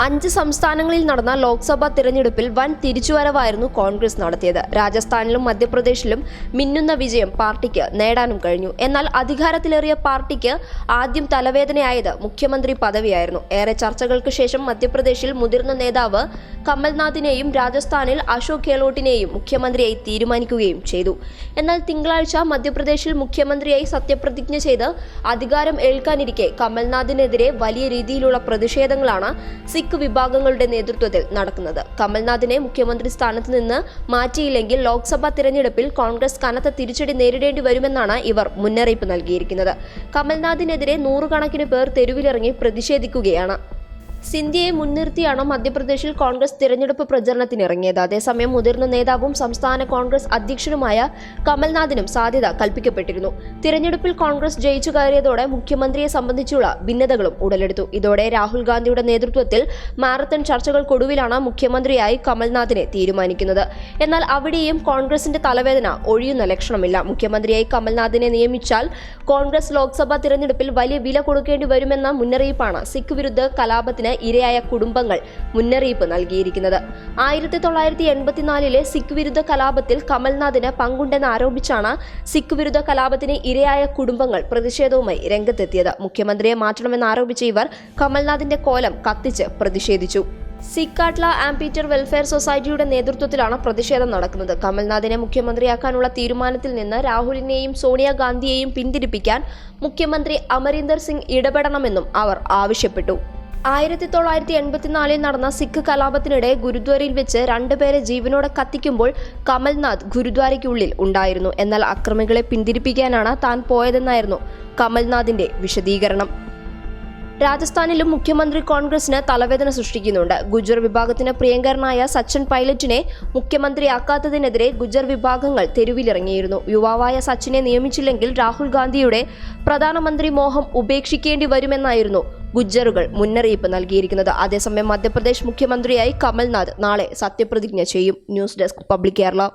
അഞ്ച് സംസ്ഥാനങ്ങളിൽ നടന്ന ലോക്സഭാ തിരഞ്ഞെടുപ്പിൽ വൻ തിരിച്ചുവരവായിരുന്നു കോൺഗ്രസ് നടത്തിയത്. രാജസ്ഥാനിലും മധ്യപ്രദേശിലും മിന്നുന്ന വിജയം പാർട്ടിക്ക് നേടാനും കഴിഞ്ഞു. എന്നാൽ അധികാരത്തിലേറിയ പാർട്ടിക്ക് ആദ്യം തലവേദനയായത് മുഖ്യമന്ത്രി പദവിയായിരുന്നു. ഏറെ ചർച്ചകൾക്ക് ശേഷം മധ്യപ്രദേശിൽ മുതിർന്ന നേതാവ് കമൽനാഥിനെയും രാജസ്ഥാനിൽ അശോക് ഗെഹ്ലോട്ടിനെയും മുഖ്യമന്ത്രിയായി തീരുമാനിക്കുകയും ചെയ്തു. എന്നാൽ തിങ്കളാഴ്ച മധ്യപ്രദേശിൽ മുഖ്യമന്ത്രിയായി സത്യപ്രതിജ്ഞ ചെയ്ത് അധികാരം ഏൽക്കാനിരിക്കെ കമൽനാഥിനെതിരെ വലിയ രീതിയിലുള്ള പ്രതിഷേധങ്ങളാണ് സിഖ് വിഭാഗങ്ങളുടെ നേതൃത്വത്തിൽ നടക്കുന്നത്. കമൽനാഥിനെ മുഖ്യമന്ത്രി സ്ഥാനത്ത് നിന്ന് മാറ്റിയില്ലെങ്കിൽ ലോക്സഭാ തിരഞ്ഞെടുപ്പിൽ കോൺഗ്രസ് കനത്ത തിരിച്ചടി നേരിടേണ്ടി വരുമെന്നാണ് ഇവർ മുന്നറിയിപ്പ് നൽകിയിരിക്കുന്നത്. കമൽനാഥിനെതിരെ നൂറുകണക്കിന് പേർ തെരുവിലിറങ്ങി പ്രതിഷേധിക്കുകയാണ്. സിന്ധ്യയെ മുൻനിർത്തിയാണ് മധ്യപ്രദേശിൽ കോൺഗ്രസ് തിരഞ്ഞെടുപ്പ് പ്രചരണത്തിനിറങ്ങിയത്? അതേസമയം മുതിർന്ന നേതാവും സംസ്ഥാന കോൺഗ്രസ് അധ്യക്ഷനുമായ കമൽനാഥിനും സാധ്യത കൽപ്പിക്കപ്പെട്ടിരുന്നു. തിരഞ്ഞെടുപ്പിൽ കോൺഗ്രസ് ജയിച്ചു കയറിയതോടെ മുഖ്യമന്ത്രിയെ സംബന്ധിച്ചുള്ള ഭിന്നതകളും ഉടലെടുത്തു. ഇതോടെ രാഹുൽ ഗാന്ധിയുടെ നേതൃത്വത്തിൽ മാരത്തൺ ചർച്ചകൾക്കൊടുവിലാണ് മുഖ്യമന്ത്രിയായി കമൽനാഥിനെ തീരുമാനിക്കുന്നത്. എന്നാൽ അവിടെയും കോൺഗ്രസിന്റെ തലവേദന ഒഴിയുന്ന ലക്ഷണമില്ല. മുഖ്യമന്ത്രിയായി കമൽനാഥിനെ നിയമിച്ചാൽ കോൺഗ്രസ് ലോക്സഭാ തിരഞ്ഞെടുപ്പിൽ വലിയ വില കൊടുക്കേണ്ടി വരുമെന്ന മുന്നറിയിപ്പാണ് സിഖ് വിരുദ്ധ കലാപത്തിന് ഇരയായ കുടുംബങ്ങൾ മുന്നറിയിപ്പ് നൽകിയിരിക്കുന്നത്. ആയിരത്തി തൊള്ളായിരത്തി എൺപത്തിനാലിലെ സിഖ് വിരുദ്ധ കലാപത്തിൽ കമൽനാഥിന് പങ്കുണ്ടെന്ന് ആരോപിച്ചാണ് സിഖ് വിരുദ്ധ കലാപത്തിന് ഇരയായ കുടുംബങ്ങൾ പ്രതിഷേധവുമായി രംഗത്തെത്തിയത്. മുഖ്യമന്ത്രിയെ മാറ്റണമെന്ന് ആരോപിച്ച ഇവർ കമൽനാഥിന്റെ കോലം കത്തിച്ച് പ്രതിഷേധിച്ചു. സിക്കാട്ല ആംപീറ്റർ വെൽഫെയർ സൊസൈറ്റിയുടെ നേതൃത്വത്തിലാണ് പ്രതിഷേധം നടക്കുന്നത്. കമൽനാഥിനെ മുഖ്യമന്ത്രിയാക്കാനുള്ള തീരുമാനത്തിൽ നിന്ന് രാഹുലിനെയും സോണിയാഗാന്ധിയെയും പിന്തിരിപ്പിക്കാൻ മുഖ്യമന്ത്രി അമരീന്ദർ സിംഗ് ഇടപെടണമെന്നും അവർ ആവശ്യപ്പെട്ടു. ആയിരത്തി തൊള്ളായിരത്തി എൺപത്തിനാലിൽ നടന്ന സിഖ് കലാപത്തിനിടെ ഗുരുദ്വാരയിൽ വെച്ച് രണ്ടുപേരെ ജീവനോടെ കത്തിക്കുമ്പോൾ കമൽനാഥ് ഗുരുദ്വാരയ്ക്കുള്ളിൽ ഉണ്ടായിരുന്നു. എന്നാൽ അക്രമികളെ പിന്തിരിപ്പിക്കാനാണ് താൻ പോയതെന്നായിരുന്നു കമൽനാഥിന്റെ വിശദീകരണം. രാജസ്ഥാനിലും മുഖ്യമന്ത്രി കോൺഗ്രസിന് തലവേദന സൃഷ്ടിക്കുന്നുണ്ട്. ഗുജർ വിഭാഗത്തിന് പ്രിയങ്കരനായ സച്ചിൻ പൈലറ്റിനെ മുഖ്യമന്ത്രിയാക്കാത്തതിനെതിരെ ഗുജർ വിഭാഗങ്ങൾ തെരുവിലിറങ്ങിയിരുന്നു. യുവാവായ സച്ചിനെ നിയമിച്ചില്ലെങ്കിൽ രാഹുൽ ഗാന്ധിയുടെ പ്രധാനമന്ത്രി മോഹം ഉപേക്ഷിക്കേണ്ടി വരുമെന്നായിരുന്നു ഗുജ്ജറുകൾ മുന്നറിയിപ്പ് നൽകിയിരിക്കുന്നത്. അതേസമയം മധ്യപ്രദേശ് മുഖ്യമന്ത്രിയായി കമൽനാഥ് നാളെ സത്യപ്രതിജ്ഞ ചെയ്യും. News desk public Kerala.